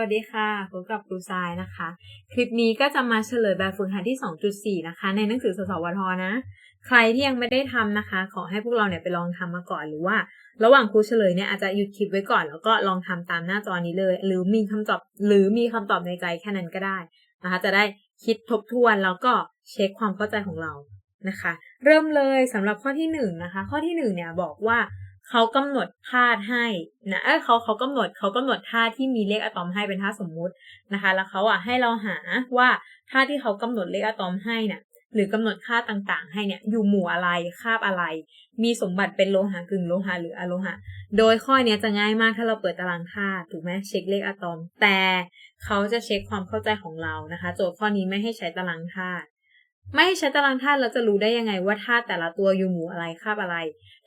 วัสดีค่ะพบกับครูทรายนะคะ คลิปนี้ก็จะมาเฉลยแบบฝึกหัดที่ 2.4 นะคะ ในหนังสือสสวทนะ ใครที่ยังไม่ได้ทำนะคะ ขอให้พวกเราเนี่ยไปลองทำมาก่อนหรือว่า ระหว่างครูเฉลยเนี่ยอาจจะหยุดคลิปไว้ก่อน แล้วก็ลองทำตามหน้าจอนี้เลย หรือมีคำตอบหรือมีคำตอบในใจแค่นั้นก็ได้นะคะ จะได้คิดทบทวนแล้วก็เช็คความเข้าใจของเรานะคะ เริ่มเลยสำหรับข้อที่หนึ่งนะคะ ข้อที่หนึ่งเนี่ยบอกว่า เขากำหนดธาตุให้นะเออเขาเขากำหนดเขากำหนดธาตุที่มีเลขอะตอมให้เป็นธาตุสมมุตินะคะ แล้วเขาอะให้เราหาว่าธาตุที่เขากำหนดเลขอะตอมให้เนี่ยหรือกำหนดค่าต่างๆ ให้เนี่ยอยู่หมู่อะไรคาบอะไร มีสมบัติเป็นโลหะกึ่งโลหะหรืออะโลหะ โดยข้อนี้จะง่ายมากถ้าเราเปิดตารางธาตุถูกไหมเช็คเลขอะตอม แต่เขาจะเช็คความเข้าใจของเรานะคะ โจทย์ข้อนี้ไม่ให้ใช้ตารางธาตุ ไม่ให้ใช้ตารางธาตุเราจะรู้ได้ยังไงว่าธาตุแต่ละตัวอยู่หมู่อะไรคาบอะไร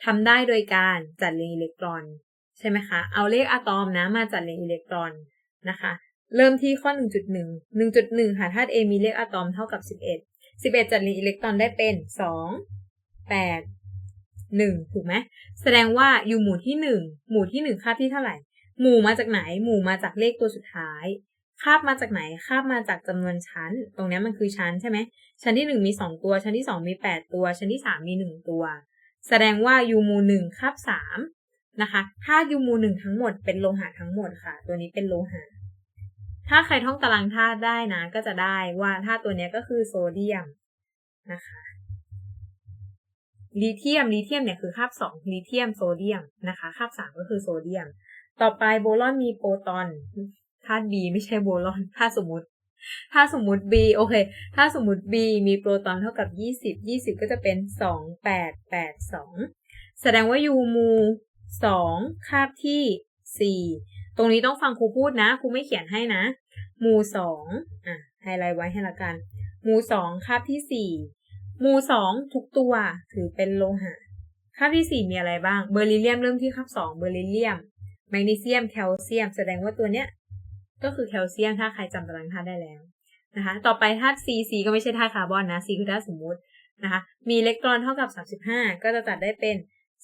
ทำได้โดยการจัดเรียงอิเล็กตรอน ใช่ไหมคะ เอาเลขอะตอมนะมาจัดเรียงอิเล็กตรอนนะคะ เริ่มที่ข้อ 1.1 1.1ค่ะธาตุ A มีเลขอะตอมเท่ากับ 11 11 จัดเรียงอิเล็กตรอนได้เป็น 2 8 1 ถูกไหมแสดงว่าอยู่หมู่ที่ 1 หมู่ที่ 1คาบที่เท่าไหร่ หมู่มาจากไหน หมู่มาจากเลขตัวสุดท้าย คาบมาจากไหนคาบมาจากจำนวนชั้น ตรงนี้มันคือชั้นใช่ไหมชั้นที่ 1 มี 2 ตัว ชั้นที่ 2 มี 8 ตัว ชั้นที่ 3 มี 1 ตัว แสดงว่ายูมูหนึ่งคาบสามนะคะถ้ายูมูหนึ่งทั้งหมดเป็นโลหะทั้งหมดค่ะ ตัวนี้เป็นโลหะ ถ้าใครท่องตารางธาตุได้นะ ก็จะได้ว่าธาตุตัวนี้ก็คือโซเดียมนะคะลิเทียมลิเทียมเนี่ยคือคาบสองลิเทียมโซเดียมนะคะคาบสามก็คือโซเดียม ต่อไปโบลอนมีโปรตอนาตุ B ไม่ใช่โบลอนธาสมมติ ถ้าสมมติ B โอเค ถ้าสมมติ B มีโปรตอนเท่ากับ 20 20 ก็จะเป็น 2 8 8 2 แสดงว่ายูมู 2 คาบที่ 4 ตรงนี้ต้องฟังครูพูดนะ ครูไม่เขียนให้นะ มู2อะไฮไลท์ไว้ให้ละกัน มู2คาบที่ 4 มู 2 ทุกตัวถือเป็นโลหะคาบที่ 4 มีอะไรบ้าง เบอร์ลิเลียมเริ่มที่คาบ2เบอร์ลิเลียม แมกนีเซียม แคลเซียม แสดงว่าตัวเนี้ย ก็คือแคลเซียมถ้าใครจำตารางธาตุได้แล้วนะคะ ต่อไปธาตุ C C ก็ไม่ใช่ธาตุคาร์บอนนะ C คือธาตุสมมุตินะคะ มีอิเล็กตรอนเท่ากับ 35 ก็จะจัดได้เป็น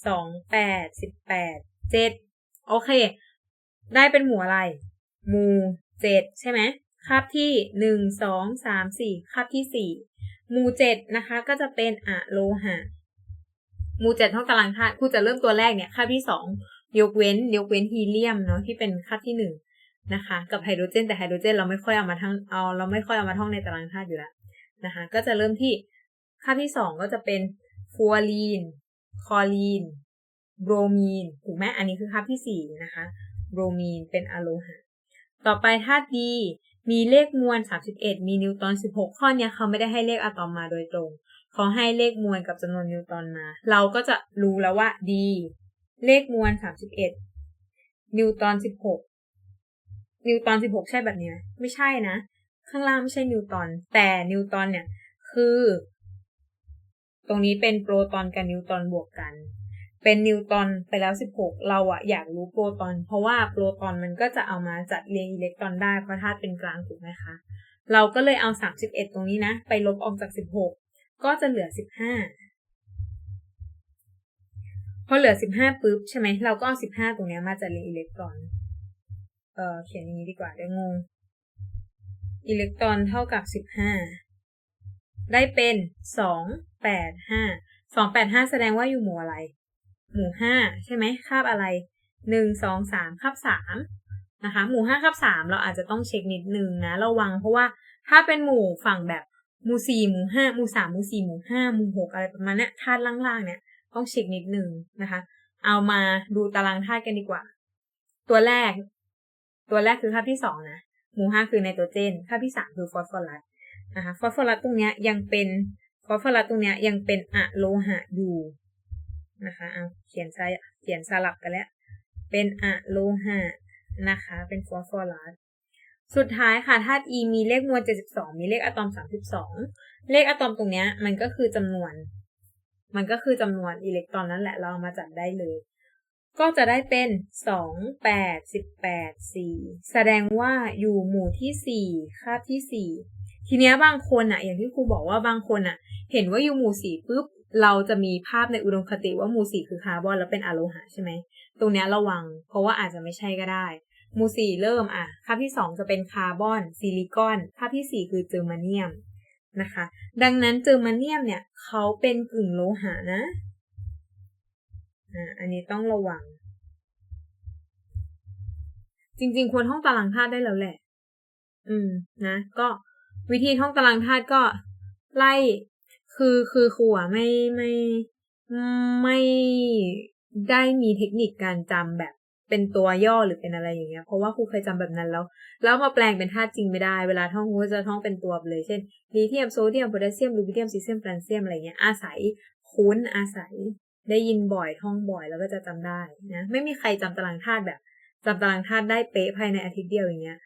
2 8 18 7 โอเค ได้เป็นหมู่อะไร หมู่ 7 ใช่ไหมคาบที่ 1 2 3 4คาบที่ 4 หมู่ 7 นะคะ ก็จะเป็นอะโลหะ หมู่7ท่องตารางธาตุครูจะเริ่มตัวแรกเนี่ยคาบที่ 2 ยกเว้น ยกเว้นฮีเลียมเนาะที่เป็นคาบที่ 1 นะคะกับไฮโดรเจน แต่ไฮโดรเจนเราไม่ค่อยเอามาทั้งเอาเราไม่ค่อยเอามาท่องในตารางธาตุอยู่แล้วนะคะก็จะเริ่มที่ค่าที่สองก็จะเป็นฟัวรีนคอลีนโบรมีนถูกไหมอันนี้คือค่าที่สี่นะคะโบรมีนเป็นอะโลหะต่อไปธาตุดีมีเลขมวล 31 มีนิวตอน 16 ข้อนี้เขาไม่ได้ให้เลขอะตอมมาโดยตรงเขาให้เลขมวลกับจำนวนนิวตอนมา เราก็จะรู้แล้วว่าดี เลขมวล 31 นิวตอน 16 นิวตอน16ใช่แบบนี้ไหมไม่ใช่นะ ข้างล่างไม่ใช่นิวตอนแต่นิวตอนเนี่ยคือ ตรงนี้เป็นโปรตอนกับนิวตอนบวกกัน เป็นนิวตอนไปแล้ว16เราอะอยากรู้โปรตอน เพราะว่าโปรตอนมันก็จะเอามาจัดเรียงอิเล็กตรอนได้เพราะธาตุเป็นกลางถูกไหมคะเราก็เลยเอา31ตรงนี้นะ ไปลบออกจาก16ก็จะเหลือ15พอเหลือ15ปุ๊บใช่ไหมเราก็เอา15ตรงนี้มาจัดเรียงอิเล็กตรอน เออเขียนอย่างนี้ดีกว่าเดี๋ยวงง อิเล็กตรอนเท่ากับสิบห้าได้เป็นสองแปดห้าสองแปดห้าแสดงว่าอยู่หมู่อะไร หมู่ห้าใช่ไหมคาบอะไรหนึ่งสองสามคาบสามนะคะหมู่ห้าคาบสามเราอาจจะต้องเช็คนิดนึงนะระวังเพราะว่าถ้าเป็นหมู่ฝั่งแบบหมู่สี่หมู่ห้าหมู่สามหมู่สี่หมู่ห้าหมู่หกอะไรประมาณนี้ธาตุล่างๆ เนี่ยต้องเช็คนิดนึงนะคะ เอามาดูตารางธาตุกันดีกว่า ตัวแรก ตัวแรกคือค่าที่สองนะหมู่ห้าคือไนโตรเจนค่าที่สามคือฟอสฟอรัสนะคะฟอสฟอรัสตรงเนี้ยยังเป็นฟอสฟอรัสตรงเนี้ยยังเป็นอะโลหะอยู่นะคะเอาเขียนใช้เขียนสลับกันแล้ว เป็นอะโลหะนะคะ เป็นฟอสฟอรัสสุดท้ายค่ะธาตุ E มีเลขมวล 72 มีเลขอะตอม 32 เลขอะตอมตรงเนี้ยมันก็คือจำนวน มันก็คือจำนวนอิเล็กตรอนนั่นแหละเรามาจัดได้เลย ก็จะได้เป็นสองแปดสิบแสดงว่าอยู่หมู่ที่สี่คาบที่สี่ทีเนี้ยบางคนอะอย่างที่ครูบอกว่าบางคนอะเห็นว่าอยู่หมู่สี่ปุ๊บเราจะมีภาพในอุดมคติว่าหมู่สี่คือคาร์บอนแล้วเป็นอะโลหะใช่ไหม ตรงเนี้ยระวัง เพราะว่าอาจจะไม่ใช่ก็ได้ หมู่สี่เริ่มอะคาบที่สองจะเป็นคาร์บอน ซิลิคอน คาบที่สี่คือเจอร์มาเนียมนะคะ ดังนั้นเจอร์มาเนียมเนี่ยเขาเป็นกึ่งโลหะนะ อันนี้ต้องระวัง จริงๆ ควรท่องตารางธาตุได้แล้วแหละ อืม นะ ก็วิธีท่องตารางธาตุก็ไล่ คือคือครูอะไม่ไม่ไม่ได้มีเทคนิคการจำแบบเป็นตัวย่อหรือเป็นอะไรอย่างเงี้ย เพราะว่าครูเคยจำแบบนั้นแล้ว แล้วมาแปลงเป็นธาตุจริงไม่ได้ เวลาท่องครูจะท่องเป็นตัวเลย เช่นลิเธียมโซเดียมโพแทสเซียมลูบิเดียมซีเซียมแฟลเซียมอะไรเงี้ย อาศัยคุ้นอาศัย ได้ยินบ่อยท่องบ่อยแล้วก็จะจำได้นะไม่มีใครจำตารางธาตุแบบจำตารางธาตุได้เป๊ะภายในอาทิตย์เดียวอย่างเงี้ย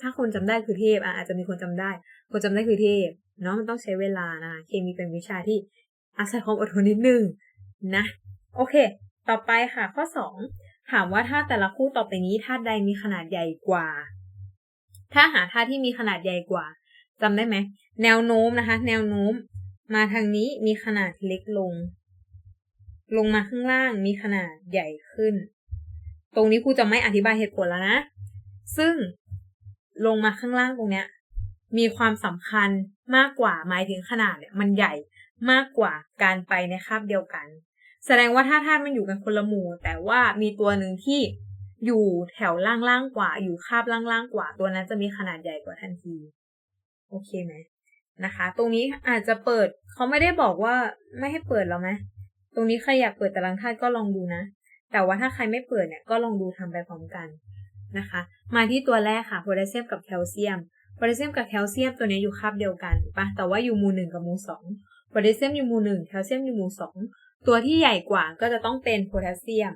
ถ้าคนจำได้คือเทพอะอาจจะมีคนจำได้ คนจำได้คือเทพเนาะมันต้องใช้เวลานะเคมีเป็นวิชาที่อาศัยความอดทนนิดนึงนะ โอเค ต่อไปค่ะข้อสองถามว่าถ้าแต่ละคู่ต่อไปนี้ธาตุใดมีขนาดใหญ่กว่า ถ้าหาธาตุที่มีขนาดใหญ่กว่าจำได้ไหมแนวโน้มนะคะ แนวโน้ม มาทางนี้มีขนาดเล็กลง ลงมาข้างล่างมีขนาดใหญ่ขึ้น ตรงนี้ครูจะไม่อธิบายเหตุผลแล้วนะ ซึ่งลงมาข้างล่างตรงเนี้ย มีความสำคัญมากกว่าหมายถึงขนาดเนี่ยมันใหญ่มากกว่าการไปในคาบเดียวกัน แสดงว่าถ้าธาตุมันอยู่กันคนละหมู่ แต่ว่ามีตัวหนึ่งที่อยู่แถวล่างๆกว่า อยู่คาบล่างๆกว่า ตัวนั้นจะมีขนาดใหญ่กว่าทันที โอเคไหมนะคะ ตรงนี้อาจจะเปิดเขาไม่ได้บอกว่าไม่ให้เปิดแล้วไหม ตรงนี้ใครอยากเปิดตารางธาตุก็ลองดูนะ แต่ว่าถ้าใครไม่เปิดเนี่ยก็ลองดูทำไปพร้อมกันนะคะ มาที่ตัวแรกค่ะโพแทสเซียมกับแคลเซียมโพแทสเซียมกับแคลเซียมตัวนี้อยู่คาบเดียวกันปะแต่ว่าอยู่หมู่หนึ่งกับหมู่สองโพแทสเซียมอยู่หมู่หนึ่งแคลเซียมอยู่หมู่สองตัวที่ใหญ่กว่าก็จะต้องเป็นโพแทสเซียม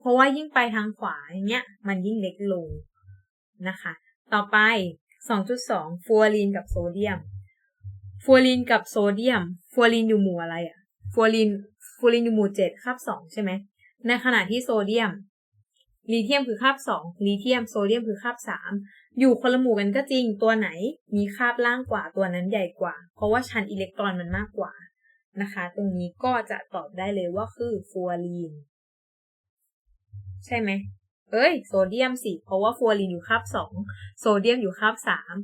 เพราะว่ายิ่งไปทางขวาอย่างเงี้ยมันยิ่งเล็กลงนะคะ ต่อไป 2.2ฟัวรินกับโซเดียมฟัวรินกับโซเดียมฟัวรินอยู่หมู่อะไรอะฟัวริน ฟัวรินอยู่หมู่เจ็ดคาบสองใช่ไหมในขณะที่โซเดียมลีเทียมคือคาบสองลีเทียมโซเดียมคือคาบสามอยู่คนละหมู่กันก็จริงตัวไหน มีคาบล่างกว่าตัวนั้นใหญ่กว่า เพราะว่าชั้นอิเล็กตรอนมันมากกว่านะคะ ตรงนี้ก็จะตอบได้เลยว่าคือฟัวรีน ใช่ไหมเอ้ย โซเดียมสิ เพราะว่าฟัวรีนอยู่คาบสองโซเดียมอยู่คาบสาม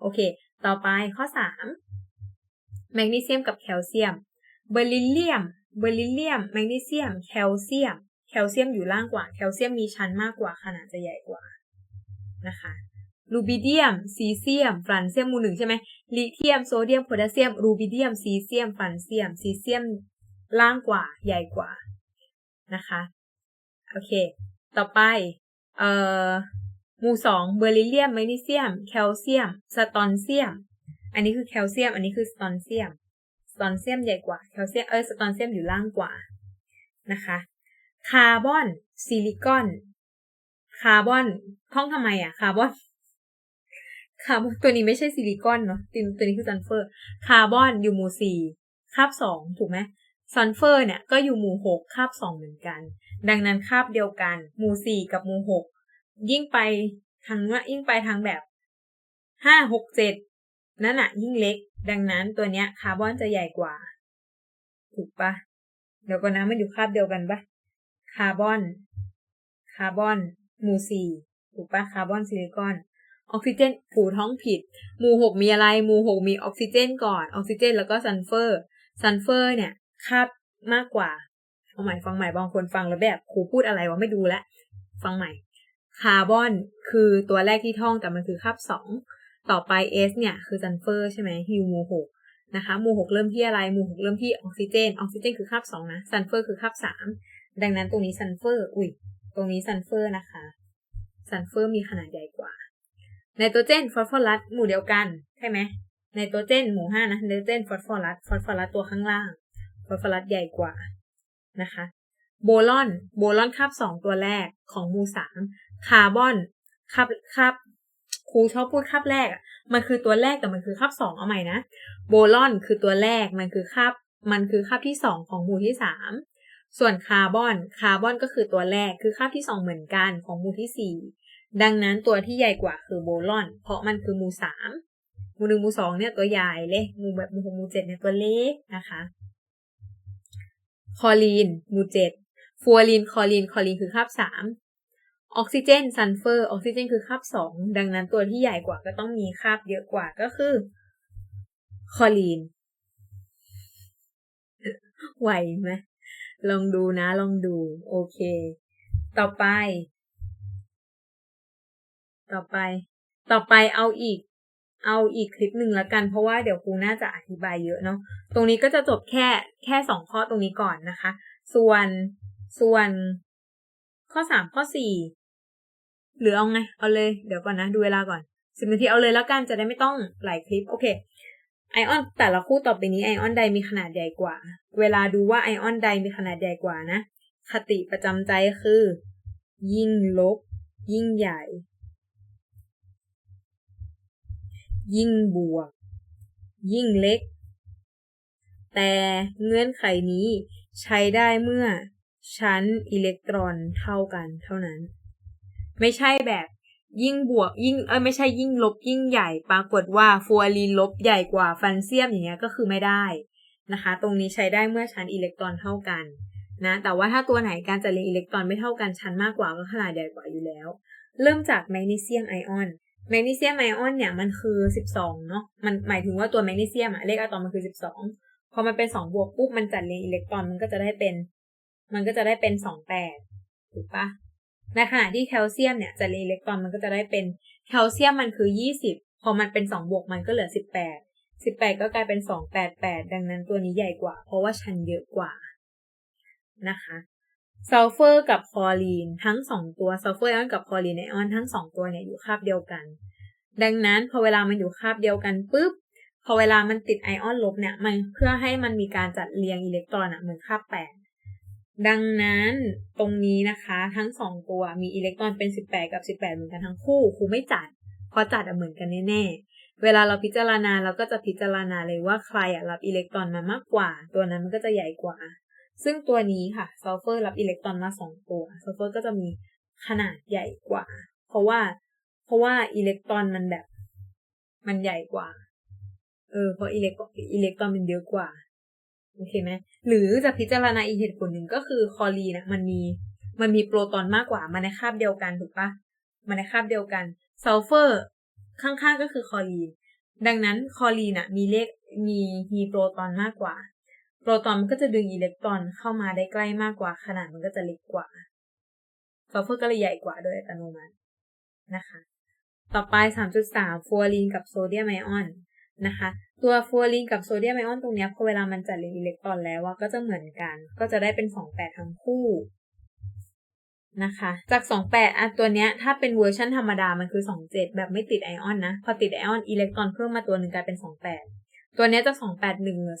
โอเค ต่อไปข้อสามแมกนีเซียมกับแคลเซียม เบอร์ลิเลียม เบอร์ลิเลียม แมกนีเซียม แคลเซียม แคลเซียมอยู่ล่างกว่า แคลเซียมมีชั้นมากกว่าขนาดจะใหญ่กว่านะคะรูบิเดียม ซีเซียมฟรันเซียมมูหนึ่งใช่ไหมลิเทียมโซเดียมโพแทสเซียม รูบิเดียม ซีเซียมฟรันเซียม ซีเซียมล่างกว่าใหญ่กว่านะคะโอเค ต่อไปเอ่อหมู่สองเบอร์ลิเลียม แมกนีเซียม แคลเซียม สตอนเซียม อันนี้คือแคลเซียม อันนี้คือสตอนเซียม ตอนเซียมใหญ่กว่าแคลเซียมเออสตอนเซียมอยู่ล่างกว่านะคะคาร์บอนซิลิคอนคาร์บอนท่องทำไมอะคาร์บอนคาร์บอนตัวนี้ไม่ใช่ซิลิคอนเนาะตัวนี้คือซัลเฟอร์คาร์บอนอยู่หมู่สี่คาบสองถูกไหมซัลเฟอร์เนี่ยก็อยู่หมู่หกคาบสองเหมือนกัน ดังนั้นคาบเดียวกัน หมู่สี่กับหมู่หกยิ่งไปทางว่ายิ่งไปทางแบบห้าหกเจ็ด นั่นอะยิ่งเล็ก ดังนั้นตัวเนี้ยคาร์บอนจะใหญ่กว่า ถูกปะเดี๋ยวก่อนนะมันอยู่คาบเดียวกันปะคาร์บอน คาร์บอนหมู่สี่ถูกปะคาร์บอนซิลิคอน ออกซิเจนผูท้องผิด หมู่หกมีอะไร หมู่หกมีออกซิเจนก่อน ออกซิเจน แล้วก็ซัลเฟอร์ ซัลเฟอร์เนี่ยคาบมากกว่าเอาใหม่ฟังใหม่บางคนฟังแล้วแบบครูพูดอะไรวะไม่ดูแลฟังใหม่ คาร์บอนคือตัวแรกที่ท่องแต่มันคือคาบสอง ต่อไป S เนี่ยคือซัลเฟอร์ใช่ไหมฮิวหมู่หกนะคะหมู่หกเริ่มที่อะไรหมู่หกเริ่มที่ออกซิเจน ออกซิเจนคือคาบสองนะซัลเฟอร์คือคาบสามดังนั้นตรงนี้ซัลเฟอร์ อุ้ย ตรงนี้ซัลเฟอร์นะคะซัลเฟอร์มีขนาดใหญ่กว่า ไนโตรเจน ฟอสฟอรัส หมู่เดียวกัน ใช่ไหมไนโตรเจน หมู่ห้านะ ไนโตรเจน ฟอสฟอรัส ฟอสฟอรัสตัวข้างล่าง ฟอสฟอรัสใหญ่กว่านะคะ โบลอน โบลอนคาบสองตัวแรกของหมู่สามคาร์บอนคาบคาบ ครูชอบพูดคาบแรกอะมันคือตัวแรกแต่มันคือคาบสองเอาใหม่นะโบลอนคือตัวแรกมันคือคาบมันคือคาบที่สองของหมู่ที่สามส่วนคาร์บอนคาร์บอนก็คือตัวแรกคือคาบที่สองเหมือนกันของหมู่ที่สี่ดังนั้นตัวที่ใหญ่กว่าคือโบลอน เพราะมันคือหมู่สามหมู่หนึ่งหมู่สองเนี่ยตัวใหญ่เลยหมู่แบบหมู่หกหมู่เจ็ดเนี่ยตัวเล็กนะคะคอลีนหมู่เจ็ดฟัวลีนคอลีนคอลีนคือคาบสาม ออกซิเจนซัลเฟอร์ออกซิเจนคือคาบสองดังนั้นตัวที่ใหญ่กว่าก็ต้องมีคาบเยอะกว่าก็คือคอลีนไหวไหมลองดูนะ ลองดู โอเค ต่อไป ต่อไป ต่อไปเอาอีก เอาอีกคลิปหนึ่งแล้วกัน เพราะว่าเดี๋ยวครูน่าจะอธิบายเยอะเนาะตรงนี้ก็จะจบแค่แค่สองข้อตรงนี้ก่อนนะคะ ส่วนส่วนข้อสามข้อสี่ หรือเอาไง เอาเลย เดี๋ยวก่อนนะ ดูเวลาก่อนสิบนาทีเอาเลยแล้วกันจะได้ไม่ต้องหลายคลิป โอเค ไอออนแต่ละคู่ต่อไปนี้ไอออนใดมีขนาดใหญ่กว่า เวลาดูว่าไอออนใดมีขนาดใหญ่กว่านะ คติประจำใจคือ ยิ่งลบ ยิ่งใหญ่ ยิ่งบวก ยิ่งเล็ก แต่เงื่อนไขนี้ใช้ได้เมื่อชั้นอิเล็กตรอนเท่ากันเท่านั้น ไม่ใช่แบบยิ่งบวกยิ่งเออไม่ใช่ยิ่งลบยิ่งใหญ่ ปรากฏว่าฟัวรีนลบใหญ่กว่าฟันเซียมอย่างเงี้ยก็คือไม่ได้นะคะ ตรงนี้ใช้ได้เมื่อชั้นอิเล็กตรอนเท่ากันนะแต่ว่าถ้าตัวไหนการจัดเรียงอิเล็กตรอนไม่เท่ากันชั้นมากกว่าก็ขนาดใหญ่กว่าอยู่แล้ว เริ่มจากแมกนีเซียมไอออนแมกนีเซียมไอออนเนี่ยมันคือสิบสองเนาะมันหมายถึงว่าตัวแมกนีเซียมอะเลขอะตอมมันคือสิบสองพอมันเป็นสองบวกปุ๊บมันจัดเรียงอิเล็กตรอนมันก็จะได้เป็น มันก็จะได้เป็นสองแปดถูกปะ ในขณะที่แคลเซียมเนี่ยจัดเรียงอิเล็กตรอนมันก็จะได้เป็นแคลเซียมมันคือยี่สิบพอมันเป็นสองบวกมันก็เหลือสิบแปดสิบแปดก็กลายเป็นสองแปดแปดดังนั้นตัวนี้ใหญ่กว่า เพราะว่าชั้นเยอะกว่านะคะซัลเฟอร์กับคลอรีนทั้งสองตัวซัลเฟอร์ไอออนกับคลอรีนไอออนทั้งสองตัวเนี่ยอยู่คาบเดียวกัน ดังนั้นพอเวลามันอยู่คาบเดียวกันปุ๊บพอเวลามันติดไอออนลบเนี่ยมันเพื่อให้มันมีการจัดเรียงอิเล็กตรอนอะเหมือนคาบแปด ดังนั้นตรงนี้นะคะทั้งสองตัวมีอิเล็กตรอนเป็นสิบแปดกับสิบแปดเหมือนกันทั้งคู่ครูไม่จัด เพราะจัดอะเหมือนกันแน่ๆ เวลาเราพิจารณาเราก็จะพิจารณาเลยว่าใครอะรับอิเล็กตรอนมามากกว่า ตัวนั้นมันก็จะใหญ่กว่า ซึ่งตัวนี้ค่ะซัลเฟอร์รับอิเล็กตรอนมาสองตัวซัลเฟอร์ก็จะมีขนาดใหญ่กว่า เพราะว่าเพราะว่าอิเล็กตรอนมันแบบ มันใหญ่กว่า เออเพราะอิเล็กอิเล็กตรอนมันเยอะกว่า โอเคไหมหรือจะพิจารณาอีกเหตุผลหนึ่งก็คือคอรีนะมันมีมันมีโปรตอนมากกว่ามันในคาบเดียวกันถูกปะมันในคาบเดียวกันซัลเฟอร์ข้างๆก็คือคอรีน ดังนั้นคอรีนอะมีเลขมีมีโปรตอนมากกว่า โปรตอนมันก็จะดึงอิเล็กตรอนเข้ามาได้ใกล้มากกว่า ขนาดมันก็จะเล็กกว่าซัลเฟอร์ก็เลยใหญ่กว่าโดยอัตโนมัตินะคะ ต่อไป 3.3ฟัวรีนกับโซเดียมไอออน นะคะ ตัวฟัวรีนกับโซเดียมไอออนตรงนี้พอเวลามันจัดเรียงอิเล็กตรอนแล้วก็จะเหมือนกัน ก็จะได้เป็น28ทั้งคู่นะคะ จาก 28อันตัวเนี้ย ถ้าเป็นเวอร์ชันธรรมดา มันคือ 27 แบบไม่ติดไอออนนะ พอติดไอออนอิเล็กตรอนเพิ่มมาตัวหนึ่งกลายเป็น 28 ตัวเนี้ยจะ 281เหลือ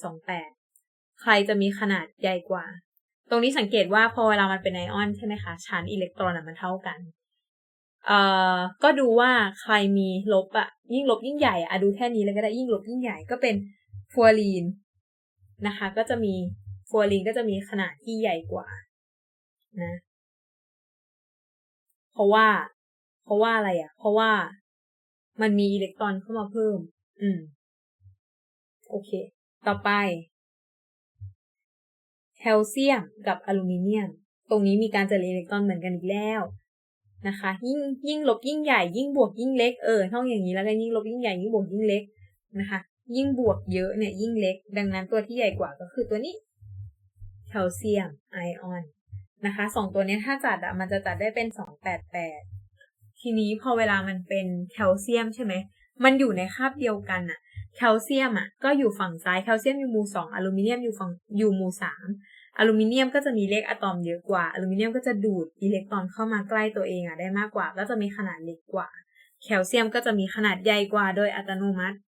28 ใครจะมีขนาดใหญ่กว่า ตรงนี้สังเกตว่าพอเวลามันเป็นไอออนใช่ไหมคะ ชั้นอิเล็กตรอนมันเท่ากัน เอ่อก็ดูว่าใครมีลบอะยิ่งลบยิ่งใหญ่อะดูแค่นี้เลยก็ได้ยิ่งลบยิ่งใหญ่ก็เป็นฟัวรีนนะคะ ก็จะมีฟัวรีนก็จะมีขนาดที่ใหญ่กว่านะเพราะว่า เพราะว่าอะไรอะเพราะว่ามันมีอิเล็กตรอนเข้ามาเพิ่ม อืม โอเค ต่อไป แคลเซียมกับอลูมิเนียม ตรงนี้มีการจัดเรีอิเล็กตรอนเหมือนกันอีกแล้ว นะคะ ยิ่งยิ่งลบยิ่งใหญ่ยิ่งบวกยิ่งเล็กเออท่องอย่างนี้แล้วกันยิ่งลบยิ่งใหญ่ยิ่งบวกยิ่งเล็กนะคะ ยิ่งบวกเยอะเนี่ยยิ่งเล็ก ดังนั้นตัวที่ใหญ่กว่าก็คือตัวนี้แคลเซียมไอออนนะคะสองตัวนี้ถ้าจัดอะมันจะจัดได้เป็นสองแปดแปดทีนี้พอเวลามันเป็นแคลเซียมใช่ไหมมันอยู่ในคาบเดียวกันอะแคลเซียมอะก็อยู่ฝั่งซ้ายแคลเซียมอยู่หมู่สองอลูมิเนียมอยู่ฝั่งอยู่หมู่สาม อลูมิเนียมก็จะมีเลขอะตอมเยอะกว่า อลูมิเนียมก็จะดูดอิเล็กตรอนเข้ามาใกล้ตัวเองอะได้มากกว่า ก็จะมีขนาดเล็กกว่า แคลเซียมก็จะมีขนาดใหญ่กว่าโดยอัตโนมัติ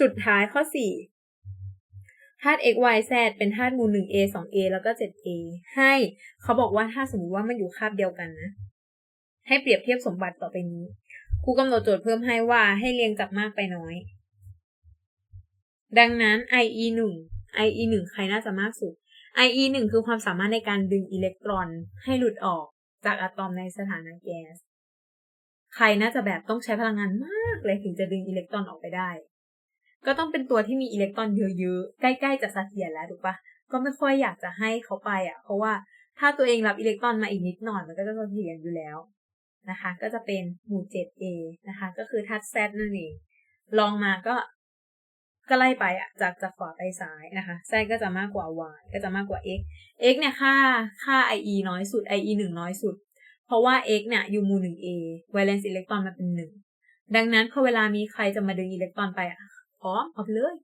สุดท้ายข้อสี่ธาตุ x y z เป็นธาตุมูล 1a 2a แล้วก็ 7a ให้เขาบอกว่าถ้าสมมติว่ามันอยู่คาบเดียวกันนะ ให้เปรียบเทียบสมบัติต่อไปนี้ครูกำหนดโจทย์เพิ่มให้ว่าให้เรียงจากมากไปน้อย ดังนั้น IE 1 IE 1ใครน่าจะมากสุด IE 1คือความสามารถในการดึงอิเล็กตรอนให้หลุดออกจากอะตอมในสถานะแก๊ส ใครน่าจะแบบต้องใช้พลังงานมากเลยถึงจะดึงอิเล็กตรอนออกไปได้ ก็ต้องเป็นตัวที่มีอิเล็กตรอนเยอะๆ ใกล้ๆจะเสถียรแล้วถูกปะก็ไม่ค่อยอยากจะให้เขาไปอะ เพราะว่าถ้าตัวเองรับอิเล็กตรอนมาอีกนิดหน่อยมันก็จะเสถียรอยู่แล้วนะคะ ก็จะเป็นหมู่ 7A นะคะ ก็คือธาตุ Z นั่นเองลองมาก็ ก็ไล่ไปอะจากจากขวาไปซ้ายนะคะ Z ก็จะมากกว่า Y ก็จะมากกว่า X X เนี่ยค่าค่า IE น้อยสุด IE หนึ่งน้อยสุด เพราะว่า X เนี่ยอยู่มูหมู่ 1A valence อิเล็กตรอนมันเป็นหนึ่งดังนั้นพอเวลามีใครจะมาดึงอิเล็กตรอนไปอะพร้อมเอาไปเลย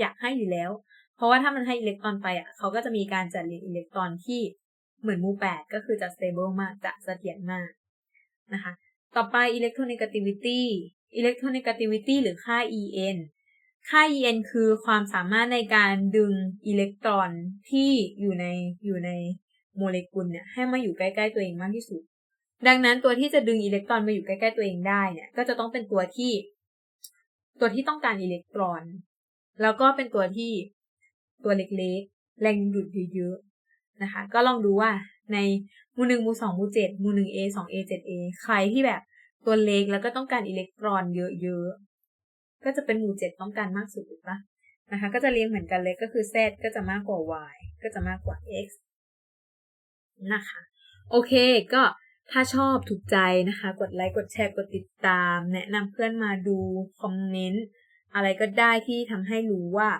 อยากให้อยู่แล้ว เพราะว่าถ้ามันให้อิเล็กตรอนไปอะเขาก็จะมีการจัดเรียงอิเล็กตรอนที่เหมือนมูแปดก็คือจะ stable มากจะเสถียรมากนะคะ ต่อไป electronegativity electronegativity หรือค่า En ค่า En คือความสามารถในการดึงอิเล็กตรอนที่อยู่ในอยู่ในโมเลกุลเนี่ยให้มาอยู่ใกล้ๆตัวเองมากที่สุด ดังนั้นตัวที่จะดึงอิเล็กตรอนมาอยู่ใกล้ๆตัวเองได้เนี่ย ก็จะต้องเป็นตัวที่ ตัวที่ต้องการอิเล็กตรอน แล้วก็เป็นตัวที่ตัวเล็กๆ แรงดูดเยอะๆนะคะ ก็ลองดูว่าในมู่หนึ่งมู่สองมู่เจ็ดมู่หนึ่ง A สอง A เจ็ด A ใครที่แบบตัวเล็กแล้วก็ต้องการอิเล็กตรอนเยอะๆ ก็จะเป็นหมู่เจ็ดต้องการมากสุดถูกปะนะคะก็จะเรียงเหมือนกันเลยก็คือ Z ก็จะมากกว่า Y ก็จะมากกว่า X นะคะ โอเคก็ถ้าชอบถูกใจนะคะ กดไลค์กดแชร์กดติดตาม แนะนำเพื่อนมาดูคอมเมนต์อะไรก็ได้ที่ทำให้รู้ว่า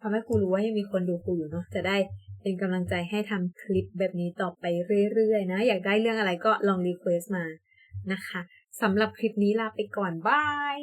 ทำให้ครูรู้ว่ายังมีคนดูครูอยู่เนาะจะได้เป็นกำลังใจให้ทำคลิปแบบนี้ต่อไปเรื่อยๆนะ อยากได้เรื่องอะไรก็ลองรีเควสต์มานะคะสำหรับคลิปนี้ลาไปก่อนบาย